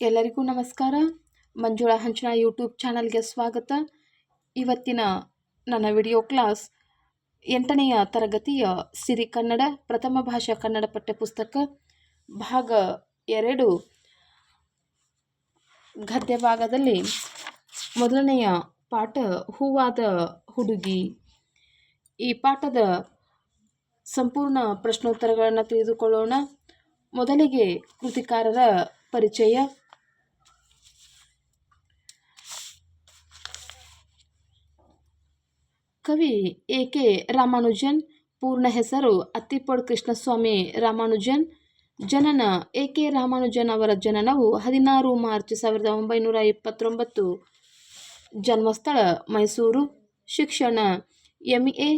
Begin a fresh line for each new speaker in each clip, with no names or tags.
ಎಲ್ಲರಿಗೂ ನಮಸ್ಕಾರ. ಮಂಜುಳಾ ಹಂಚನ ಯೂಟ್ಯೂಬ್ ಚಾನಲ್ಗೆ ಸ್ವಾಗತ. ಇವತ್ತಿನ ನನ್ನ ವಿಡಿಯೋ ಕ್ಲಾಸ್ ಎಂಟನೆಯ ತರಗತಿಯ ಸಿರಿ ಕನ್ನಡ, ಪ್ರಥಮ ಭಾಷಾ ಕನ್ನಡ ಪಠ್ಯಪುಸ್ತಕ ಭಾಗ ಎರಡು. ಗದ್ಯ ಭಾಗದಲ್ಲಿ ಮೊದಲನೆಯ ಪಾಠ, ಹೂವಾದ ಹುಡುಗಿ. ಈ ಪಾಠದ ಸಂಪೂರ್ಣ ಪ್ರಶ್ನೋತ್ತರಗಳನ್ನು ತಿಳಿದುಕೊಳ್ಳೋಣ. ಮೊದಲಿಗೆ ಕೃತಿಕಾರರ ಪರಿಚಯ. ಕವಿ ಎ ಕೆ ರಾಮಾನುಜನ್, ಪೂರ್ಣ ಹೆಸರು ಅತ್ತಿಪ್ಪಡ್ ಕೃಷ್ಣಸ್ವಾಮಿ ರಾಮಾನುಜನ್. ಜನನ ಎ ಕೆ ರಾಮಾನುಜನ್ ಅವರ ಜನನವು ಹದಿನಾರು ಮಾರ್ಚ್ ಸಾವಿರದ ಒಂಬೈನೂರ ಇಪ್ಪತ್ತೊಂಬತ್ತು. ಜನ್ಮಸ್ಥಳ ಮೈಸೂರು. ಶಿಕ್ಷಣ ಎಂ ಎ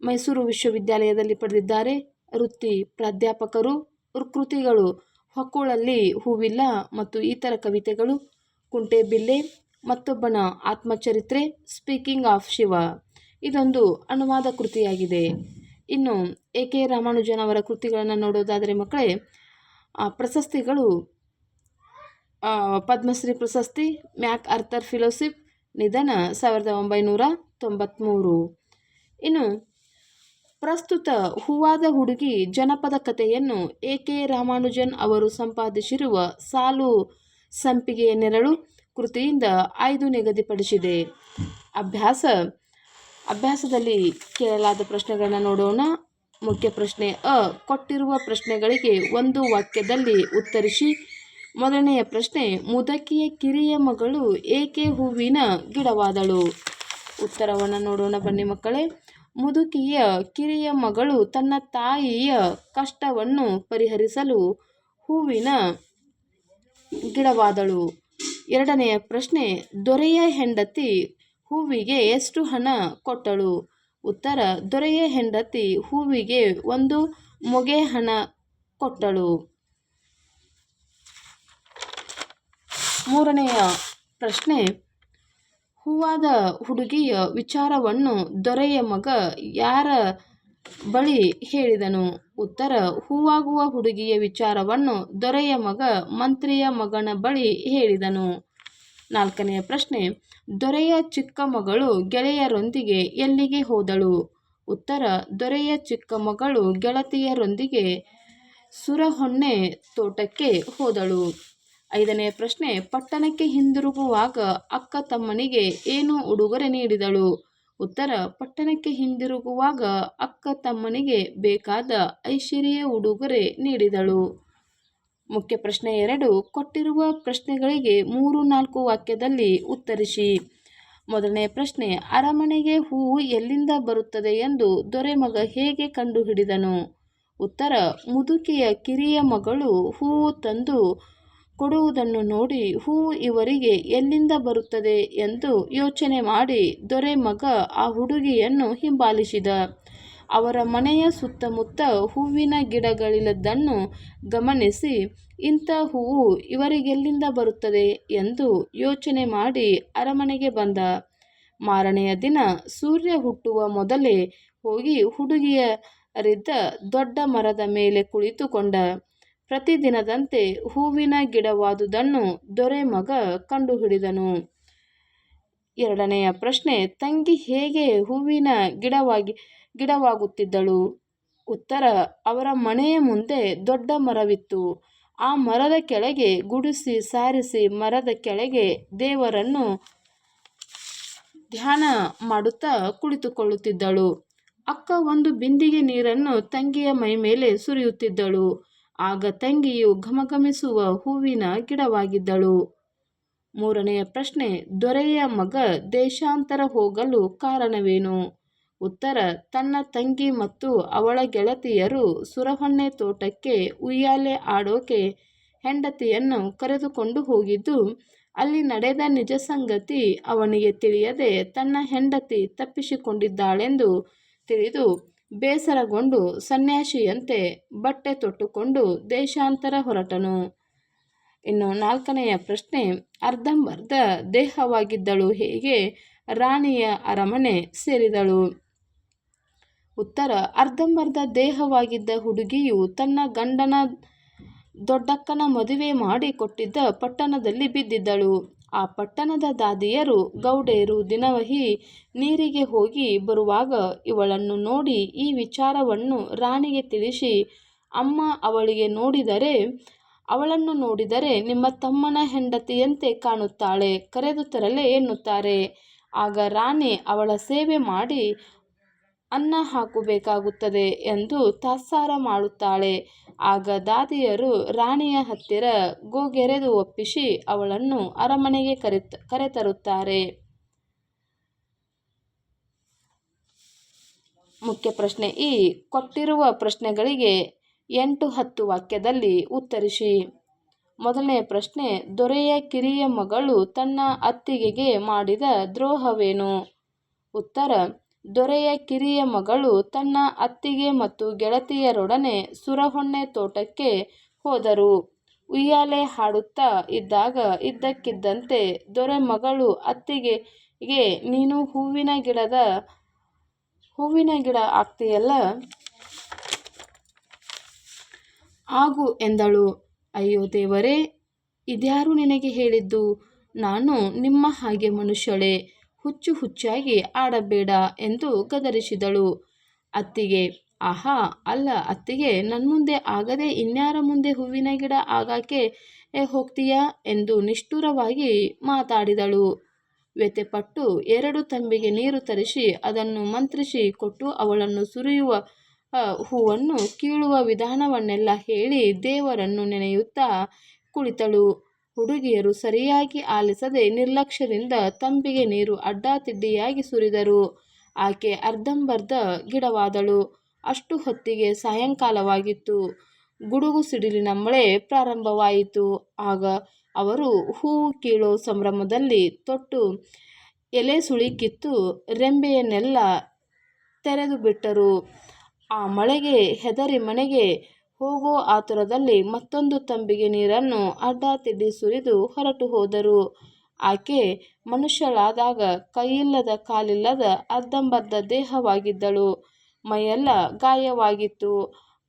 ಮೈಸೂರು ವಿಶ್ವವಿದ್ಯಾಲಯದಲ್ಲಿ ಪಡೆದಿದ್ದಾರೆ. ವೃತ್ತಿ ಪ್ರಾಧ್ಯಾಪಕರು, ಕೃತಿಗಳು, ಹೊಕ್ಕುಳಲ್ಲಿ ಹೂವಿಲ್ಲ ಮತ್ತು ಇತರ ಕವಿತೆಗಳು, ಕುಂಟೆಬಿಲ್ಲೆ, ಮತ್ತೊಬ್ಬನ ಆತ್ಮಚರಿತ್ರೆ, ಸ್ಪೀಕಿಂಗ್ ಆಫ್ ಶಿವ. ಇದೊಂದು ಅನುವಾದ ಕೃತಿಯಾಗಿದೆ. ಇನ್ನು ಎ ಕೆ ರಾಮಾನುಜನ್ ಅವರ ಕೃತಿಗಳನ್ನು ನೋಡೋದಾದರೆ ಮಕ್ಕಳೇ ಪ್ರಶಸ್ತಿಗಳು ಪದ್ಮಶ್ರೀ ಪ್ರಶಸ್ತಿ, ಮ್ಯಾಕ್ ಅರ್ಥರ್ ಫಿಲೋಸಿಪ್ ನಿಧನ ಸಾವಿರದ ಒಂಬೈನೂರ ತೊಂಬತ್ತ್ಮೂರು ಇನ್ನು ಪ್ರಸ್ತುತ ಹೂವಾದ ಹುಡುಗಿ ಜನಪದ ಕಥೆಯನ್ನು ಎ ಕೆ ರಾಮಾನುಜನ್ ಅವರು ಸಂಪಾದಿಸಿರುವ ಸಾಲು ಸಂಪಿಗೆಯ ನೆರಳು ಕೃತಿಯಿಂದ ಆಯ್ದು ನಿಗದಿಪಡಿಸಿದೆ. ಅಭ್ಯಾಸ ಅಭ್ಯಾಸದಲ್ಲಿ ಕೇಳಲಾದ ಪ್ರಶ್ನೆಗಳನ್ನು ನೋಡೋಣ. ಮುಖ್ಯ ಪ್ರಶ್ನೆ ಅ. ಕೊಟ್ಟಿರುವ ಪ್ರಶ್ನೆಗಳಿಗೆ ಒಂದು ವಾಕ್ಯದಲ್ಲಿ ಉತ್ತರಿಸಿ. ಮೊದಲನೆಯ ಪ್ರಶ್ನೆ, ಮುದಕಿಯ ಕಿರಿಯ ಮಗಳು ಏಕೆ ಹೂವಿನ ಗಿಡವಾದಳು? ಉತ್ತರವನ್ನು ನೋಡೋಣ ಬನ್ನಿ ಮಕ್ಕಳೇ. ಮುದುಕಿಯ ಕಿರಿಯ ಮಗಳು ತನ್ನ ತಾಯಿಯ ಕಷ್ಟವನ್ನು ಪರಿಹರಿಸಲು ಹೂವಿನ ಗಿಡವಾದಳು. ಎರಡನೆಯ ಪ್ರಶ್ನೆ, ದೊರೆಯ ಹೆಂಡತಿ ಹೂವಿಗೆ ಎಷ್ಟು ಹಣ ಕೊಟ್ಟಳು? ಉತ್ತರ, ದೊರೆಯ ಹೆಂಡತಿ, ಹೂವಿಗೆ ಒಂದು ಮೊಗೆ ಹಣ ಕೊಟ್ಟಳು. ಮೂರನೆಯ ಪ್ರಶ್ನೆ, ಹೂವಾದ ಹುಡುಗಿಯ ವಿಚಾರವನ್ನು ದೊರೆಯ ಮಗ ಯಾರ ಬಳಿ ಹೇಳಿದನು? ಉತ್ತರ, ಹೂವಾಗುವ ಹುಡುಗಿಯ ವಿಚಾರವನ್ನು ದೊರೆಯ ಮಗ ಮಂತ್ರಿಯ ಮಗನ ಬಳಿ ಹೇಳಿದನು. ನಾಲ್ಕನೆಯ ಪ್ರಶ್ನೆ ದೊರೆಯ ಚಿಕ್ಕ ಮಗಳು ಗೆಳೆಯರೊಂದಿಗೆ ಎಲ್ಲಿಗೆ ಹೋದಳು? ಉತ್ತರ, ದೊರೆಯ ಚಿಕ್ಕ ಮಗಳು ಗೆಳತಿಯರೊಂದಿಗೆ ಸುರಹೊನ್ನೆ ತೋಟಕ್ಕೆ ಹೋದಳು. ಐದನೇ ಪ್ರಶ್ನೆ, ಪಟ್ಟಣಕ್ಕೆ ಹಿಂದಿರುಗುವಾಗ ಅಕ್ಕ ತಮ್ಮನಿಗೆ ಏನು ಉಡುಗೊರೆ ನೀಡಿದಳು? ಉತ್ತರ, ಪಟ್ಟಣಕ್ಕೆ ಹಿಂದಿರುಗುವಾಗ ಅಕ್ಕ ತಮ್ಮನಿಗೆ ಬೇಕಾದ ಐಶ್ವರ್ಯ ಉಡುಗೊರೆ ನೀಡಿದಳು. ಮುಖ್ಯ ಪ್ರಶ್ನೆ ಎರಡು, ಕೊಟ್ಟಿರುವ ಪ್ರಶ್ನೆಗಳಿಗೆ ಮೂರು, ನಾಲ್ಕು ವಾಕ್ಯದಲ್ಲಿ ಉತ್ತರಿಸಿ. ಮೊದಲನೇ ಪ್ರಶ್ನೆ, ಅರಮನೆಗೆ ಹೂವು ಎಲ್ಲಿಂದ ಬರುತ್ತದೆ ಎಂದು ದೊರೆಮಗ ಹೇಗೆ ಕಂಡುಹಿಡಿದನು? ಉತ್ತರ, ಮುದುಕಿಯ ಕಿರಿಯ ಮಗಳು ಹೂವು ತಂದು ಕೊಡುವುದನ್ನು ನೋಡಿ ಹೂವು ಇವರಿಗೆ ಎಲ್ಲಿಂದ ಬರುತ್ತದೆ ಎಂದು ಯೋಚನೆ ಮಾಡಿ ದೊರೆ ಮಗ ಆ ಹುಡುಗಿಯನ್ನು ಹಿಂಬಾಲಿಸಿದ. ಅವರ ಮನೆಯ ಸುತ್ತಮುತ್ತ ಹೂವಿನ ಗಿಡಗಳಿಲ್ಲದನ್ನು ಗಮನಿಸಿ, ಇಂಥ ಹೂವು ಇವರಿಗೆಲ್ಲಿಂದ ಬರುತ್ತದೆ ಎಂದು ಯೋಚನೆ ಮಾಡಿ ಅರಮನೆಗೆ ಬಂದ. ಮಾರನೆಯ ದಿನ ಸೂರ್ಯ ಹುಟ್ಟುವ ಮೊದಲೇ ಹೋಗಿ ಹುಡುಗಿಯರಿದ್ದ ದೊಡ್ಡ ಮರದ ಮೇಲೆ ಕುಳಿತುಕೊಂಡ. ಪ್ರತಿದಿನದಂತೆ ಹೂವಿನ ಗಿಡವಾದುದನ್ನು ದೊರೆ ಮಗ ಕಂಡುಹಿಡಿದನು. ಎರಡನೆಯ ಪ್ರಶ್ನೆ, ತಂಗಿ ಹೇಗೆ ಹೂವಿನ ಗಿಡವಾಗಿ ಗಿಡವಾಗುತ್ತಿದ್ದಳು. ಉತ್ತರ, ಅವರ ಮನೆಯ ಮುಂದೆ ದೊಡ್ಡ ಮರವಿತ್ತು. ಆ ಮರದ ಕೆಳಗೆ ಗುಡಿಸಿ ಸಾರಿಸಿ ಮರದ ಕೆಳಗೆ ದೇವರನ್ನು ಧ್ಯಾನ ಮಾಡುತ್ತಾ ಕುಳಿತುಕೊಳ್ಳುತ್ತಿದ್ದಳು. ಅಕ್ಕ ಒಂದು ಬಿಂದಿಗೆ ನೀರನ್ನು ತಂಗಿಯ ಮೈ ಮೇಲೆ ಸುರಿಯುತ್ತಿದ್ದಳು. ಆಗ ತಂಗಿಯು ಘಮಘಮಿಸುವ ಹೂವಿನ ಗಿಡವಾಗಿದ್ದಳು. ಮೂರನೆಯ ಪ್ರಶ್ನೆ, ದೊರೆಯ ಮಗ ದೇಶಾಂತರ ಹೋಗಲು ಕಾರಣವೇನು? ಉತ್ತರ, ತನ್ನ ತಂಗಿ ಮತ್ತು ಅವಳ ಗೆಳತಿಯರು ಸುರಹೊನ್ನೆ ತೋಟಕ್ಕೆ ಉಯ್ಯಾಲೆ ಆಡೋಕೆ ಹೆಂಡತಿಯನ್ನು ಕರೆದುಕೊಂಡು ಹೋಗಿದ್ದು, ಅಲ್ಲಿ ನಡೆದ ನಿಜ ಸಂಗತಿ ಅವನಿಗೆ ತಿಳಿಯದೆ ತನ್ನ ಹೆಂಡತಿ ತಪ್ಪಿಸಿಕೊಂಡಿದ್ದಾಳೆಂದು ತಿಳಿದು ಬೇಸರಗೊಂಡು ಸನ್ಯಾಸಿಯಂತೆ ಬಟ್ಟೆ ತೊಟ್ಟುಕೊಂಡು ದೇಶಾಂತರ ಹೊರಟನು. ಇನ್ನು ನಾಲ್ಕನೆಯ ಪ್ರಶ್ನೆ, ಅರ್ಧಂಬರ್ಧ ದೇಹವಾಗಿದ್ದಳು ಹೇಗೆ? ರಾಣಿಯ ಅರಮನೆ ಸೇರಿದಳು. ಉತ್ತರ, ಅರ್ಧಂಬರ್ಧ ದೇಹವಾಗಿದ್ದ ಹುಡುಗಿಯು ತನ್ನ ಗಂಡನ ದೊಡ್ಡಕ್ಕನ ಮದುವೆ ಮಾಡಿ ಕೊಟ್ಟಿದ್ದ ಪಟ್ಟಣದಲ್ಲಿ ಬಿದ್ದಿದ್ದಳು. ಆ ಪಟ್ಟಣದ ದಾದಿಯರು ಗೌಡೆಯರು ದಿನವಹಿ ನೀರಿಗೆ ಹೋಗಿ ಬರುವಾಗ ಇವಳನ್ನು ನೋಡಿ ಈ ವಿಚಾರವನ್ನು ರಾಣಿಗೆ ತಿಳಿಸಿ, ಅಮ್ಮ, ಅವಳಿಗೆ ನೋಡಿದರೆ, ಅವಳನ್ನು ನೋಡಿದರೆ ನಿಮ್ಮ ತಮ್ಮನ ಹೆಂಡತಿಯಂತೆ ಕಾಣುತ್ತಾಳೆ, ಕರೆದು ತರಲೆ ಎನ್ನುತ್ತಾರೆ. ಆಗ ರಾಣಿ ಅವಳ ಸೇವೆ ಮಾಡಿ ಅನ್ನ ಹಾಕಬೇಕಾಗುತ್ತದೆ ಎಂದು ತಾತ್ಸಾರ ಮಾಡುತ್ತಾಳೆ. ಆಗ ದಾದಿಯರು ರಾಣಿಯ ಹತ್ತಿರ ಗೋಗೆರೆದು ಒಪ್ಪಿಸಿ ಅವಳನ್ನು ಅರಮನೆಗೆ ಕರೆತ, ಕರೆತರುತ್ತಾರೆ. ಮುಖ್ಯ ಪ್ರಶ್ನೆ ಈ. ಕೊಟ್ಟಿರುವ ಪ್ರಶ್ನೆಗಳಿಗೆ ಎಂಟು ಹತ್ತು ವಾಕ್ಯದಲ್ಲಿ ಉತ್ತರಿಸಿ. ಮೊದಲನೇ ಪ್ರಶ್ನೆ, ದೊರೆಯ ಕಿರಿಯ ಮಗಳು ತನ್ನ ಅತ್ತಿಗೆಗೆ ಮಾಡಿದ ದ್ರೋಹವೇನು? ಉತ್ತರ ದೊರೆಯ ಕಿರಿಯ ಮಗಳು ತನ್ನ ಅತ್ತಿಗೆ ಮತ್ತು ಗೆಳತಿಯರೊಡನೆ ಸುರಹೊನ್ನೆ ತೋಟಕ್ಕೆ ಹೋದರು. ಉಯ್ಯಾಲೆ ಹಾಡುತ್ತಾ ಇದ್ದಾಗ ಇದ್ದಕ್ಕಿದ್ದಂತೆ ದೊರೆ ಮಗಳು ಅತ್ತಿಗೆಗೆ ನೀನು ಹೂವಿನ ಗಿಡದ, ಹೂವಿನ ಗಿಡ ಆಗ್ತೀಯಲ್ಲ ಆಗು ಎಂದಳು. ಅಯ್ಯೋ ದೇವರೇ, ಇದ್ಯಾರು ನಿನಗೆ ಹೇಳಿದ್ದು? ನಾನು ನಿಮ್ಮ ಹಾಗೆ ಮನುಷ್ಯಳೆ. ಹುಚ್ಚು ಹುಚ್ಚಾಗಿ ಆಡಬೇಡ ಎಂದು ಗದರಿಸಿದಳು. ಅತ್ತಿಗೆ, ಆಹಾ, ಅಲ್ಲ, ಅತ್ತಿಗೆ ನನ್ನ ಮುಂದೆ ಆಗದೆ ಇನ್ಯಾರ ಮುಂದೆ ಹೂವಿನ ಗಿಡ ಆಗಾಕೆ ಹೋಗ್ತೀಯಾ? ಎಂದು ನಿಷ್ಠುರವಾಗಿ ಮಾತಾಡಿದಳು. ವ್ಯತೆಪಟ್ಟು ಎರಡು ತಂಬಿಗೆ ನೀರು ತರಿಸಿ ಅದನ್ನು ಮಂತ್ರಿಸಿ ಕೊಟ್ಟು ಅವಳನ್ನು ಸುರಿಯುವ ಹೂವನ್ನು ಕೀಳುವ ವಿಧಾನವನ್ನೆಲ್ಲ ಹೇಳಿ ದೇವರನ್ನು ನೆನೆಯುತ್ತಾ ಕುಳಿತಳು. ಹುಡುಗಿಯರು ಸರಿಯಾಗಿ ಆಲಿಸದೆ ನಿರ್ಲಕ್ಷ್ಯದಿಂದ ತಂಬಿಗೆ ನೀರು ಅಡ್ಡಾತಿಡ್ಡಿಯಾಗಿ ಸುರಿದರು. ಆಕೆ ಅರ್ಧಂಬರ್ಧ ಗಿಡವಾದಳು. ಅಷ್ಟು ಹೊತ್ತಿಗೆ ಸಾಯಂಕಾಲವಾಗಿತ್ತು. ಗುಡುಗು ಸಿಡಿಲಿನ ಮಳೆ ಪ್ರಾರಂಭವಾಯಿತು. ಆಗ ಅವರು ಹೂವು ಕೀಳೋ ಸಂಭ್ರಮದಲ್ಲಿ ತೊಟ್ಟು ಎಲೆ ಸುಳಿ ಕಿತ್ತು ರೆಂಬೆಯನ್ನೆಲ್ಲ ತೆರೆದು ಬಿಟ್ಟರು ಆ ಮಳೆಗೆ ಹೆದರಿ ಮನೆಗೆ ಹೋಗೋ ಆತುರದಲ್ಲಿ ಮತ್ತೊಂದು ತಂಬಿಗೆ ನೀರನ್ನು ಅಡ್ಡ ತಿಡ್ಡಿ ಸುರಿದು ಹೊರಟು ಹೋದರು. ಆಕೆ ಮನುಷ್ಯಳಾದಾಗ ಕೈಯಿಲ್ಲದ ಕಾಲಿಲ್ಲದ ಅರ್ಧಂಬರ್ಧ ದೇಹವಾಗಿದ್ದಳು. ಮೈಯೆಲ್ಲ ಗಾಯವಾಗಿತ್ತು.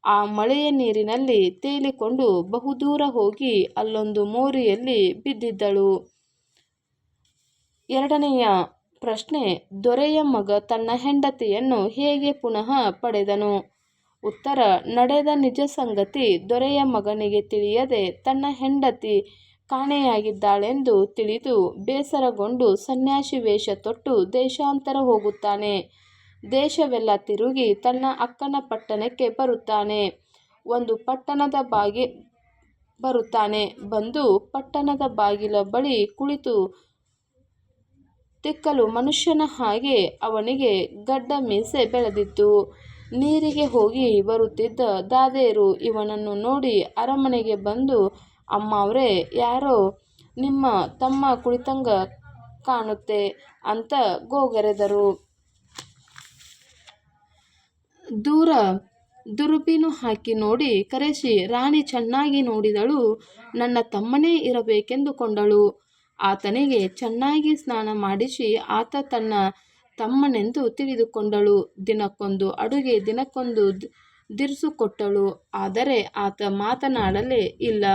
ಆ ಮಳೆಯ ನೀರಿನಲ್ಲಿ ತೇಲಿಕೊಂಡು ಬಹುದೂರ ಹೋಗಿ ಅಲ್ಲೊಂದು ಮೋರಿಯಲ್ಲಿ ಬಿದ್ದಿದ್ದಳು. ಎರಡನೆಯ ಪ್ರಶ್ನೆ, ದೊರೆಯ ಮಗ ತನ್ನ ಹೆಂಡತಿಯನ್ನು ಹೇಗೆ ಪುನಃ ಪಡೆದನು? ಉತ್ತರ, ನಡೆದ ನಿಜ ಸಂಗತಿ ದೊರೆಯ ಮಗನಿಗೆ ತಿಳಿಯದೆ ತನ್ನ ಹೆಂಡತಿ ಕಾಣೆಯಾಗಿದ್ದಾಳೆಂದು ತಿಳಿದು ಬೇಸರಗೊಂಡು ಸನ್ಯಾಸಿ ವೇಷ ತೊಟ್ಟು ದೇಶಾಂತರ ಹೋಗುತ್ತಾನೆ. ದೇಶವೆಲ್ಲ ತಿರುಗಿ ತನ್ನ ಅಕ್ಕನ ಪಟ್ಟಣಕ್ಕೆ ಬರುತ್ತಾನೆ. ಒಂದು ಪಟ್ಟಣದ ಬಾಗಿ ಬರುತ್ತಾನೆ. ಬಂದು ಪಟ್ಟಣದ ಬಾಗಿಲ ಬಳಿ ಕುಳಿತು ತಿಕ್ಕಲು ಮನುಷ್ಯನ ಹಾಗೆ ಅವನಿಗೆ ಗಡ್ಡ ಮೀಸೆ ಬೆಳೆದಿತ್ತು. ನೀರಿಗೆ ಹೋಗಿ ಬರುತ್ತಿದ್ದ ದಾದೇರು ಇವನನ್ನು ನೋಡಿ ಅರಮನೆಗೆ ಬಂದು, ಅಮ್ಮವ್ರೆ, ಯಾರೋ ನಿಮ್ಮ ತಮ್ಮ ಕುಳಿತಂಗ ಕಾಣುತ್ತೆ ಅಂತ ಗೋಗರೆದರು. ದೂರ ದುರುಬೀನು ಹಾಕಿ ನೋಡಿ ಕರೆಸಿ, ರಾಣಿ ಚೆನ್ನಾಗಿ ನೋಡಿದಳು, ನನ್ನ ತಮ್ಮನೇ ಇರಬೇಕೆಂದುಕೊಂಡಳು. ಆತನಿಗೆ ಚೆನ್ನಾಗಿ ಸ್ನಾನ ಮಾಡಿಸಿ ಆತ ತನ್ನ ತಮ್ಮನೆಂದು ತಿಳಿದುಕೊಂಡಳು. ದಿನಕ್ಕೊಂದು ಅಡುಗೆ ದಿನಕ್ಕೊಂದು ದಿರಿಸು ಕೊಟ್ಟಳು ಆದರೆ ಆತ ಮಾತನಾಡಲೇ ಇಲ್ಲ.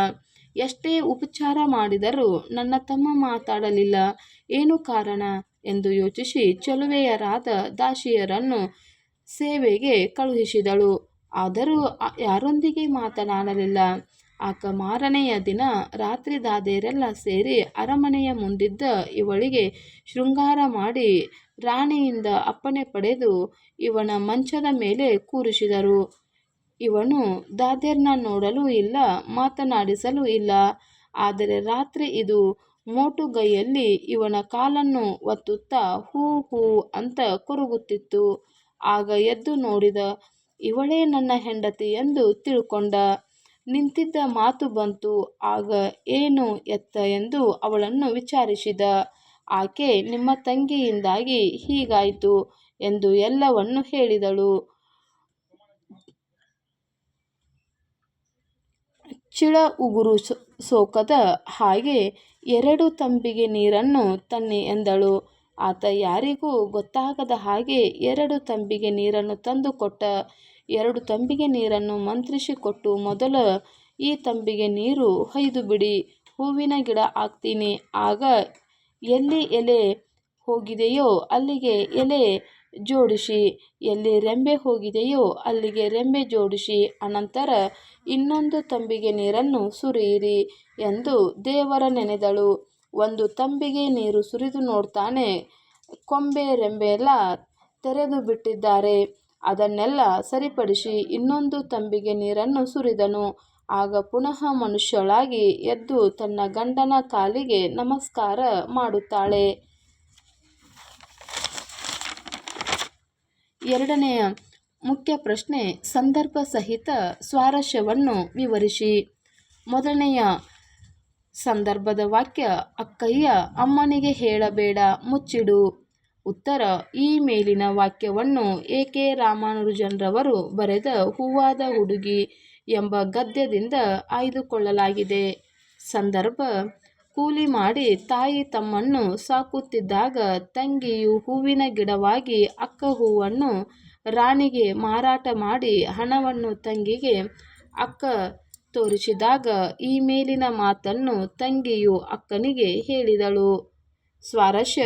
ಎಷ್ಟೇ ಉಪಚಾರ ಮಾಡಿದರೂ ನನ್ನ ತಮ್ಮ ಮಾತಾಡಲಿಲ್ಲ. ಏನು ಕಾರಣ? ಎಂದು ಯೋಚಿಸಿ ಚಲುವೆಯರಾದ ದಾಸಿಯರನ್ನು ಸೇವೆಗೆ ಕಳುಹಿಸಿದಳು. ಆದರೂ ಯಾರೊಂದಿಗೆ ಮಾತನಾಡಲಿಲ್ಲ. ಆಕ ಮಾರನೆಯ ದಿನ ರಾತ್ರಿ ದಾದೆಯರೆಲ್ಲ ಸೇರಿ ಅರಮನೆಯ ಮುಂದಿದ್ದ ಇವಳಿಗೆ ಶೃಂಗಾರ ಮಾಡಿ ರಾಣಿಯಿಂದ ಅಪ್ಪಣೆ ಪಡೆದು ಇವನ ಮಂಚದ ಮೇಲೆ ಕೂರಿಸಿದರು. ಇವನು ದಾದ್ಯರ್ನ ನೋಡಲೂ ಇಲ್ಲ, ಮಾತನಾಡಿಸಲು ಇಲ್ಲ. ಆದರೆ ರಾತ್ರಿ ಇದು ಮೋಟುಗೈಯಲ್ಲಿ ಇವನ ಕಾಲನ್ನು ಒತ್ತುತ್ತಾ ಹೂ ಹೂ ಅಂತ ಕೊರಗುತ್ತಿತ್ತು. ಆಗ ಎದ್ದು ನೋಡಿದ, ಇವಳೇ ನನ್ನ ಹೆಂಡತಿ ಎಂದು ತಿಳ್ಕೊಂಡ. ನಿಂತಿದ್ದ ಮಾತು ಬಂತು. ಆಗ, ಏನು ಎತ್ತ? ಎಂದು ಅವಳನ್ನು ವಿಚಾರಿಸಿದ. ಆಕೆ ನಿಮ್ಮ ತಂಗಿಯಿಂದಾಗಿ ಹೀಗಾಯಿತು ಎಂದು ಎಲ್ಲವನ್ನು ಹೇಳಿದಳು. ಚಿಳ ಉಗುರು ಸೋಕದ ಹಾಗೆ ಎರಡು ತಂಬಿಗೆ ನೀರನ್ನು ತನ್ನಿ ಎಂದಳು. ಆತ ಯಾರಿಗೂ ಗೊತ್ತಾಗದ ಹಾಗೆ ಎರಡು ತಂಬಿಗೆ ನೀರನ್ನು ತಂದು ಕೊಟ್ಟ, ಎರಡು ತಂಬಿಗೆ ನೀರನ್ನು ಮಂತ್ರಿಸಿಕೊಟ್ಟು ಮೊದಲ ಈ ತಂಬಿಗೆ ನೀರು ಹೊಯ್ದು ಬಿಡಿ ಹೂವಿನ ಗಿಡ ಹಾಕ್ತೀನಿ. ಆಗ ಎಲ್ಲಿ ಎಲೆ ಹೋಗಿದೆಯೋ ಅಲ್ಲಿಗೆ ಎಲೆ ಜೋಡಿಸಿ, ಎಲ್ಲಿ ರೆಂಬೆ ಹೋಗಿದೆಯೋ ಅಲ್ಲಿಗೆ ರೆಂಬೆ ಜೋಡಿಸಿ, ಅನಂತರ ಇನ್ನೊಂದು ತಂಬಿಗೆ ನೀರನ್ನು ಸುರಿಯಿರಿ ಎಂದು ದೇವರ ನೆನೆದಳು. ಒಂದು ತಂಬಿಗೆ ನೀರು ಸುರಿದು ನೋಡ್ತಾನೆ ಕೊಂಬೆ ರೆಂಬೆ ಎಲ್ಲ ತೆರೆದು ಬಿಟ್ಟಿದ್ದಾರೆ. ಅದನ್ನೆಲ್ಲ ಸರಿಪಡಿಸಿ ಇನ್ನೊಂದು ತಂಬಿಗೆ ನೀರನ್ನು ಸುರಿದನು. ಆಗ ಪುನಃ ಮನುಷ್ಯಳಾಗಿ ಎದ್ದು ತನ್ನ ಗಂಡನ ಕಾಲಿಗೆ ನಮಸ್ಕಾರ ಮಾಡುತ್ತಾಳೆ. ಎರಡನೆಯ ಮುಖ್ಯ ಪ್ರಶ್ನೆ, ಸಂದರ್ಭ ಸಹಿತ ಸ್ವಾರಸ್ಯವನ್ನು ವಿವರಿಸಿ. ಮೊದಲನೆಯ ಸಂದರ್ಭದ ವಾಕ್ಯ, ಅಕ್ಕಯ್ಯ, ಅಮ್ಮನಿಗೆ ಹೇಳಬೇಡ, ಮುಚ್ಚಿಡು. ಉತ್ತರ, ಈ ಮೇಲಿನ ವಾಕ್ಯವನ್ನು ಎ ಕೆ ರಾಮಾನುಜನ್ರವರು ಬರೆದ ಹೂವಾದ ಹುಡುಗಿ. ಎಂಬ ಗದ್ಯದಿಂದ ಆಯ್ದುಕೊಳ್ಳಲಾಗಿದೆ. ಸಂದರ್ಭ ಕೂಲಿ ಮಾಡಿ ತಾಯಿ ತಮ್ಮನ್ನು ಸಾಕುತ್ತಿದ್ದಾಗ ತಂಗಿಯು ಹೂವಿನ ಗಿಡವಾಗಿ ಅಕ್ಕ ಹೂವನ್ನು ರಾಣಿಗೆ ಮಾರಾಟ ಮಾಡಿ ಹಣವನ್ನು ತಂಗಿಗೆ ಅಕ್ಕ ತೋರಿಸಿದಾಗ ಈ ಮೇಲಿನ ಮಾತನ್ನು ತಂಗಿಯು ಅಕ್ಕನಿಗೆ ಹೇಳಿದಳು. ಸ್ವಾರಸ್ಯ,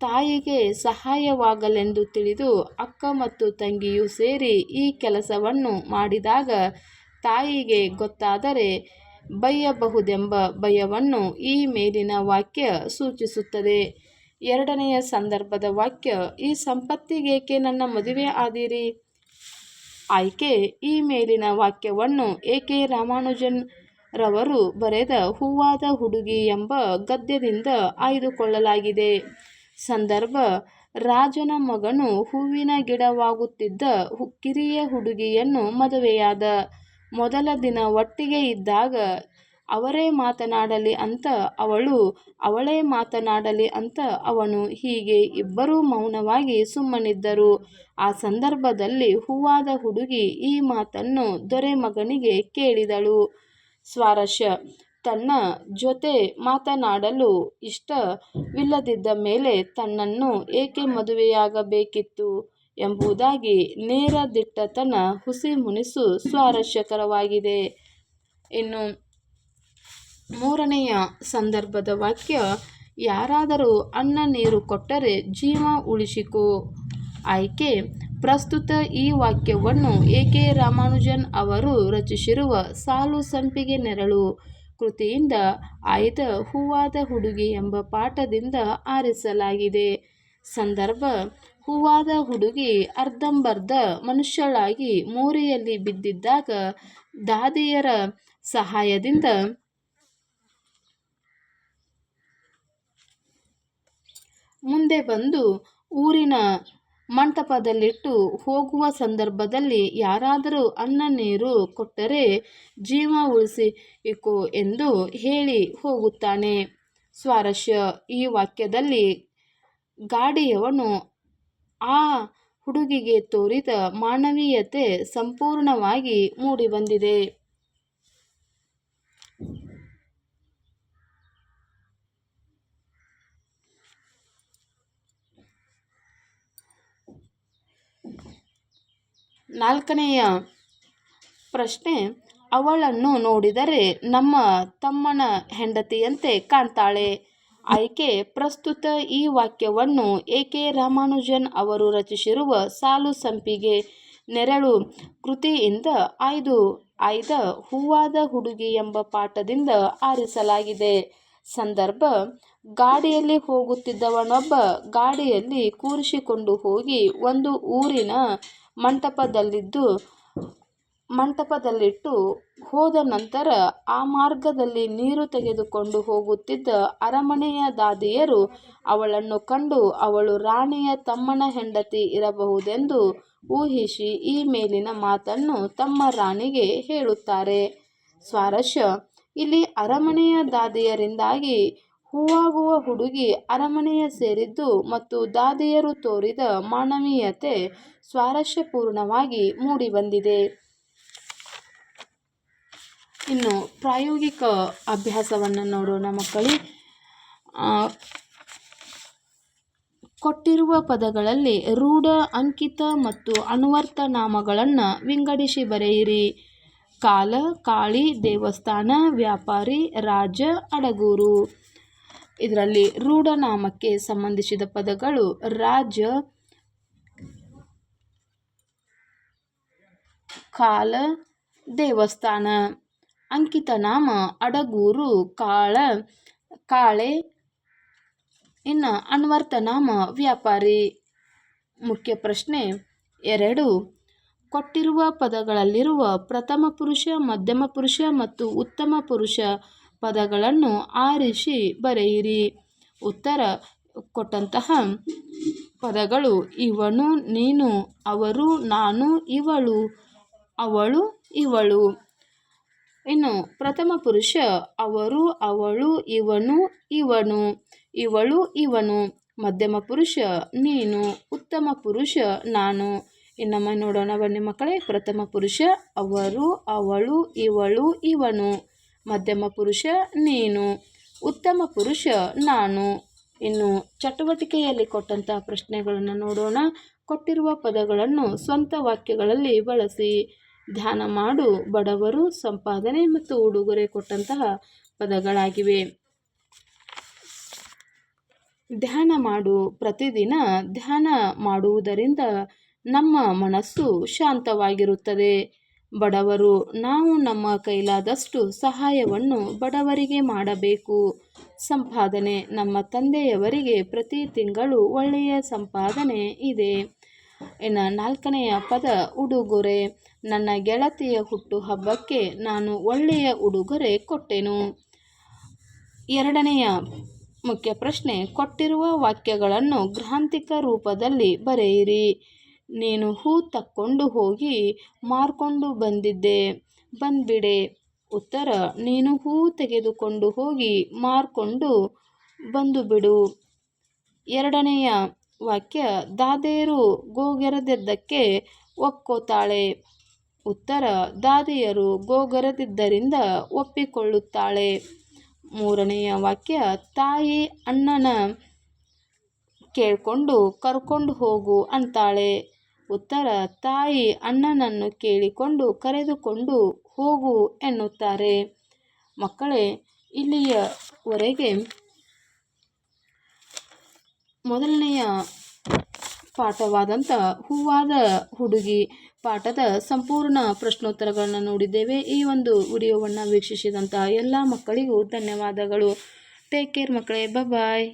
ತಾಯಿಗೆ ಸಹಾಯವಾಗಲೆಂದು ತಿಳಿದು ಅಕ್ಕ ಮತ್ತು ತಂಗಿಯು ಸೇರಿ ಈ ಕೆಲಸವನ್ನು ಮಾಡಿದಾಗ ತಾಯಿಗೆ ಗೊತ್ತಾದರೆ ಬಯ್ಯಬಹುದೆಂಬ ಭಯವನ್ನು ಈ ಮೇಲಿನ ವಾಕ್ಯ ಸೂಚಿಸುತ್ತದೆ. ಎರಡನೆಯ ಸಂದರ್ಭದ ವಾಕ್ಯ, ಈ ಸಂಪತ್ತಿಗೇಕೆ ನನ್ನ ಮದುವೆ ಆದಿರಿ? ಆಯ್ಕೆ, ಈ ಮೇಲಿನ ವಾಕ್ಯವನ್ನು ಏಕೆ ರಾಮಾನುಜನ್ ರವರು ಬರೆದ ಹೂವಾದ ಹುಡುಗಿ ಎಂಬ ಗದ್ಯದಿಂದ ಆಯ್ದುಕೊಳ್ಳಲಾಗಿದೆ. ಸಂದರ್ಭ, ರಾಜನ ಮಗನು ಹೂವಿನ ಗಿಡವಾಗುತ್ತಿದ್ದ ಕಿರಿಯ ಹುಡುಗಿಯನ್ನು ಮದುವೆಯಾದ ಮೊದಲ ದಿನ ಒಟ್ಟಿಗೆ ಇದ್ದಾಗ ಅವರೇ ಮಾತನಾಡಲಿ ಅಂತ ಅವಳು, ಅವಳೇ ಮಾತನಾಡಲಿ ಅಂತ ಅವನು ಹೀಗೆ ಇಬ್ಬರೂ ಮೌನವಾಗಿ ಸುಮ್ಮನಿದ್ದರು. ಆ ಸಂದರ್ಭದಲ್ಲಿ ಹೂವಾದ ಹುಡುಗಿ ಈ ಮಾತನ್ನು ದೊರೆ ಮಗನಿಗೆ ಕೇಳಿದಳು. ಸ್ವಾರಸ್ಯ, ತನ್ನ ಜೊತೆ ಮಾತನಾಡಲು ಇಷ್ಟವಿಲ್ಲದಿದ್ದ ಮೇಲೆ ತನ್ನನ್ನು ಏಕೆ ಮದುವೆಯಾಗಬೇಕಿತ್ತು? ಎಂಬುದಾಗಿ ನೇರ ದಿಟ್ಟತನ ಹುಸಿ ಮುನಿಸು ಸ್ವಾರಸ್ಯಕರವಾಗಿದೆ. ಇನ್ನು ಮೂರನೆಯ ಸಂದರ್ಭದ ವಾಕ್ಯ, ಯಾರಾದರೂ ಅನ್ನ ನೀರು ಕೊಟ್ಟರೆ ಜೀವ ಉಳಿಸಿಕೋ. ಆಯ್ಕೆ, ಪ್ರಸ್ತುತ ಈ ವಾಕ್ಯವನ್ನು ಎ ಕೆ ರಾಮಾನುಜನ್ ಅವರು ರಚಿಸಿರುವ ಸಾಲು ಸಂಪಿಗೆ ನೆರಳು ಕೃತಿಯಿಂದ ಆಯ್ದ ಹೂವಾದ ಹುಡುಗಿ ಎಂಬ ಪಾಠದಿಂದ ಆರಿಸಲಾಗಿದೆ. ಸಂದರ್ಭ, ಹೂವಾದ ಹುಡುಗಿ ಅರ್ಧಂಬರ್ಧ ಮನುಷ್ಯಳಾಗಿ ಮೋರೆಯಲ್ಲಿ ಬಿದ್ದಿದ್ದಾಗ ದಾದಿಯರ ಸಹಾಯದಿಂದ ಮುಂದೆ ಬಂದು ಊರಿನ ಮಂಟಪದಲ್ಲಿಟ್ಟು ಹೋಗುವ ಸಂದರ್ಭದಲ್ಲಿ ಯಾರಾದರೂ ಅನ್ನ ನೀರು ಕೊಟ್ಟರೆ ಜೀವ ಉಳಿಸಿಕೋ ಎಂದು ಹೇಳಿ ಹೋಗುತ್ತಾನೆ. ಸ್ವಾರಸ್ಯ ಈ ವಾಕ್ಯದಲ್ಲಿ ಗಾಡಿಯವನು ಆ ಹುಡುಗಿಗೆ ತೋರಿದ ಮಾನವೀಯತೆ ಸಂಪೂರ್ಣವಾಗಿ ಮೂಡಿಬಂದಿದೆ. ನಾಲ್ಕನೆಯ ಪ್ರಶ್ನೆ, ಅವಳನ್ನು ನೋಡಿದರೆ ನಮ್ಮ ತಮ್ಮನ ಹೆಂಡತಿಯಂತೆ ಕಾಣ್ತಾಳೆ. ಆಯ್ಕೆ ಪ್ರಸ್ತುತ ಈ ವಾಕ್ಯವನ್ನು ಎ ಕೆ ರಾಮಾನುಜನ್ ಅವರು ರಚಿಸಿರುವ ಸಾಲು ಸಂಪಿಗೆ ನೆರಳು ಕೃತಿಯಿಂದ ಆಯ್ದು ಆಯ್ದ ಹೂವಾದ ಹುಡುಗಿ ಎಂಬ ಪಾಠದಿಂದ ಆರಿಸಲಾಗಿದೆ. ಸಂದರ್ಭ, ಗಾಡಿಯಲ್ಲಿ ಹೋಗುತ್ತಿದ್ದವನೊಬ್ಬ ಗಾಡಿಯಲ್ಲಿ ಕೂರಿಸಿಕೊಂಡು ಹೋಗಿ ಒಂದು ಊರಿನ ಮಂಟಪದಲ್ಲಿದ್ದು ಮಂಟಪದಲ್ಲಿಟ್ಟು ಹೋದ ನಂತರ ಆ ಮಾರ್ಗದಲ್ಲಿ ನೀರು ತೆಗೆದುಕೊಂಡು ಹೋಗುತ್ತಿದ್ದ ಅರಮನೆಯ ದಾದಿಯರು ಅವಳನ್ನು ಕಂಡು ಅವಳು ರಾಣಿಯ ತಮ್ಮನ ಹೆಂಡತಿ ಇರಬಹುದೆಂದು ಊಹಿಸಿ ಈ ಮೇಲಿನ ಮಾತನ್ನು ತಮ್ಮ ರಾಣಿಗೆ ಹೇಳುತ್ತಾರೆ. ಸ್ವಾರಸ್ಯ, ಇಲ್ಲಿ ಅರಮನೆಯ ದಾದಿಯರಿಂದಾಗಿ ಹೂವಾಗುವ ಹುಡುಗಿ ಅರಮನೆಯ ಸೇರಿದ್ದು ಮತ್ತು ದಾದಿಯರು ತೋರಿದ ಮಾನವೀಯತೆ ಸ್ವಾರಸ್ಯಪೂರ್ಣವಾಗಿ ಮೂಡಿಬಂದಿದೆ. ಇನ್ನು ಪ್ರಾಯೋಗಿಕ ಅಭ್ಯಾಸವನ್ನು ನೋಡೋಣ ಮಕ್ಕಳೇ. ಕೊಟ್ಟಿರುವ ಪದಗಳಲ್ಲಿ ರೂಢ, ಅಂಕಿತ ಮತ್ತು ಅನುವರ್ತ ನಾಮಗಳನ್ನು ವಿಂಗಡಿಸಿ ಬರೆಯಿರಿ. ಕಾಲ, ಕಾಳಿ, ದೇವಸ್ಥಾನ, ವ್ಯಾಪಾರಿ, ರಾಜ, ಅಡಗೂರು. ಇದರಲ್ಲಿ ರೂಢನಾಮಕ್ಕೆ ಸಂಬಂಧಿಸಿದ ಪದಗಳು ರಾಜ, ಕಾಲ, ದೇವಸ್ಥಾನ. ಅಂಕಿತ ನಾಮ, ಅಡಗೂರು, ಕಾಳ, ಕಾಳೆ, ಇನ್ನು ಅನ್ವರ್ಥ ನಾಮ, ವ್ಯಾಪಾರಿ. ಮುಖ್ಯ ಪ್ರಶ್ನೆ, ಎರಡು. ಕೊಟ್ಟಿರುವ ಪದಗಳಲ್ಲಿರುವ ಪ್ರಥಮ ಪುರುಷ, ಮಧ್ಯಮ ಪುರುಷ ಮತ್ತು ಉತ್ತಮ ಪುರುಷ ಪದಗಳನ್ನು ಆರಿಸಿ ಬರೆಯಿರಿ. ಉತ್ತರ, ಕೊಟ್ಟಂತಹ ಪದಗಳು ಇವನು, ನೀನು, ಅವರು, ನಾನು, ಇವಳು, ಅವಳು, ಇವಳು. ಇನ್ನು ಪ್ರಥಮ ಪುರುಷ, ಅವರು, ಅವಳು, ಇವನು ಇವನು, ಇವಳು, ಇವನು. ಮಧ್ಯಮ ಪುರುಷ, ನೀನು. ಉತ್ತಮ ಪುರುಷ, ನಾನು. ಇನ್ನೊಮ್ಮೆ ನೋಡೋಣ ಬನ್ನಿ ಮಕ್ಕಳೇ. ಪ್ರಥಮ ಪುರುಷ, ಅವರು, ಅವಳು, ಇವಳು, ಇವನು. ಮಧ್ಯಮ ಪುರುಷ, ನೀನು. ಉತ್ತಮ ಪುರುಷ, ನಾನು. ಇನ್ನು ಚಟುವಟಿಕೆಯಲ್ಲಿ ಕೊಟ್ಟಂತಹ ಪ್ರಶ್ನೆಗಳನ್ನು ನೋಡೋಣ. ಕೊಟ್ಟಿರುವ ಪದಗಳನ್ನು ಸ್ವಂತ ವಾಕ್ಯಗಳಲ್ಲಿ ಬಳಸಿ. ಧ್ಯಾನ ಮಾಡು. ಬಡವರು ಸಂಪಾದನೆ ಮತ್ತು ಉಡುಗೊರೆ ಕೊಟ್ಟಂತಹ ಪದಗಳಾಗಿವೆ. ಧ್ಯಾನ ಮಾಡು. ಪ್ರತಿದಿನ ಧ್ಯಾನ ಮಾಡುವುದರಿಂದ ನಮ್ಮ ಮನಸ್ಸು ಶಾಂತವಾಗಿರುತ್ತದೆ. ಬಡವರು, ನಾವು ನಮ್ಮ ಕೈಲಾದಷ್ಟು ಸಹಾಯವನ್ನು ಬಡವರಿಗೆ ಮಾಡಬೇಕು. ಸಂಪಾದನೆ ನಮ್ಮ ತಂದೆಯವರಿಗೆ ಪ್ರತಿ ತಿಂಗಳು ಒಳ್ಳೆಯ ಸಂಪಾದನೆ ಇದೆ. ಇನ್ನು ನಾಲ್ಕನೆಯ ಪದ ಉಡುಗೊರೆ. ನನ್ನ ಗೆಳತಿಯ ಹುಟ್ಟುಹಬ್ಬಕ್ಕೆ ನಾನು ಒಳ್ಳೆಯ ಉಡುಗೊರೆ ಕೊಟ್ಟೆನು. ಎರಡನೆಯ ಮುಖ್ಯ ಪ್ರಶ್ನೆ, ಕೊಟ್ಟಿರುವ ವಾಕ್ಯಗಳನ್ನು ಗ್ರಾಂಥಿಕ ರೂಪದಲ್ಲಿ ಬರೆಯಿರಿ. ನೀನು ಹೂ ತಕ್ಕೊಂಡು ಹೋಗಿ ಮಾರ್ಕೊಂಡು ಬಂದಿದ್ದೆ. ಬಂದ್ಬಿಡೆ. ಉತ್ತರ, ನೀನು ಹೂ ತೆಗೆದುಕೊಂಡು ಹೋಗಿ ಮಾರ್ಕೊಂಡು ಬಂದು ಬಿಡು ಎರಡನೆಯ ವಾಕ್ಯ, ದಾದೆಯರು ಗೋಗೆರದದ್ದಕ್ಕೆ ಒಕ್ಕೋತಾಳೆ. ಉತ್ತರ, ದಾದೆಯರು ಗೋಗರದಿದ್ದರಿಂದ ಒಪ್ಪಿಕೊಳ್ಳುತ್ತಾಳೆ. ಮೂರನೆಯ ವಾಕ್ಯ, ತಾಯಿ ಅಣ್ಣನ ಕೇಳಿಕೊಂಡು ಕರ್ಕೊಂಡು ಹೋಗು ಅಂತಾಳೆ. ಉತ್ತರ, ತಾಯಿ ಅಣ್ಣನನ್ನು ಕೇಳಿಕೊಂಡು ಕರೆದುಕೊಂಡು ಹೋಗು ಎನ್ನುತ್ತಾರೆ. ಮಕ್ಕಳೇ, ಇಲ್ಲಿಯವರೆಗೆ ಮೊದಲನೆಯ ಪಾಠವಾದಂಥ ಹೂವಾದ ಹುಡುಗಿ ಪಾಠದ ಸಂಪೂರ್ಣ ಪ್ರಶ್ನೋತ್ತರಗಳನ್ನು ನೋಡಿದ್ದೇವೆ. ಈ ಒಂದು ವಿಡಿಯೋವನ್ನು ವೀಕ್ಷಿಸಿದಂಥ ಎಲ್ಲ ಮಕ್ಕಳಿಗೂ ಧನ್ಯವಾದಗಳು. ಟೇಕ್ ಕೇರ್ ಮಕ್ಕಳೇ. ಬಾಯ್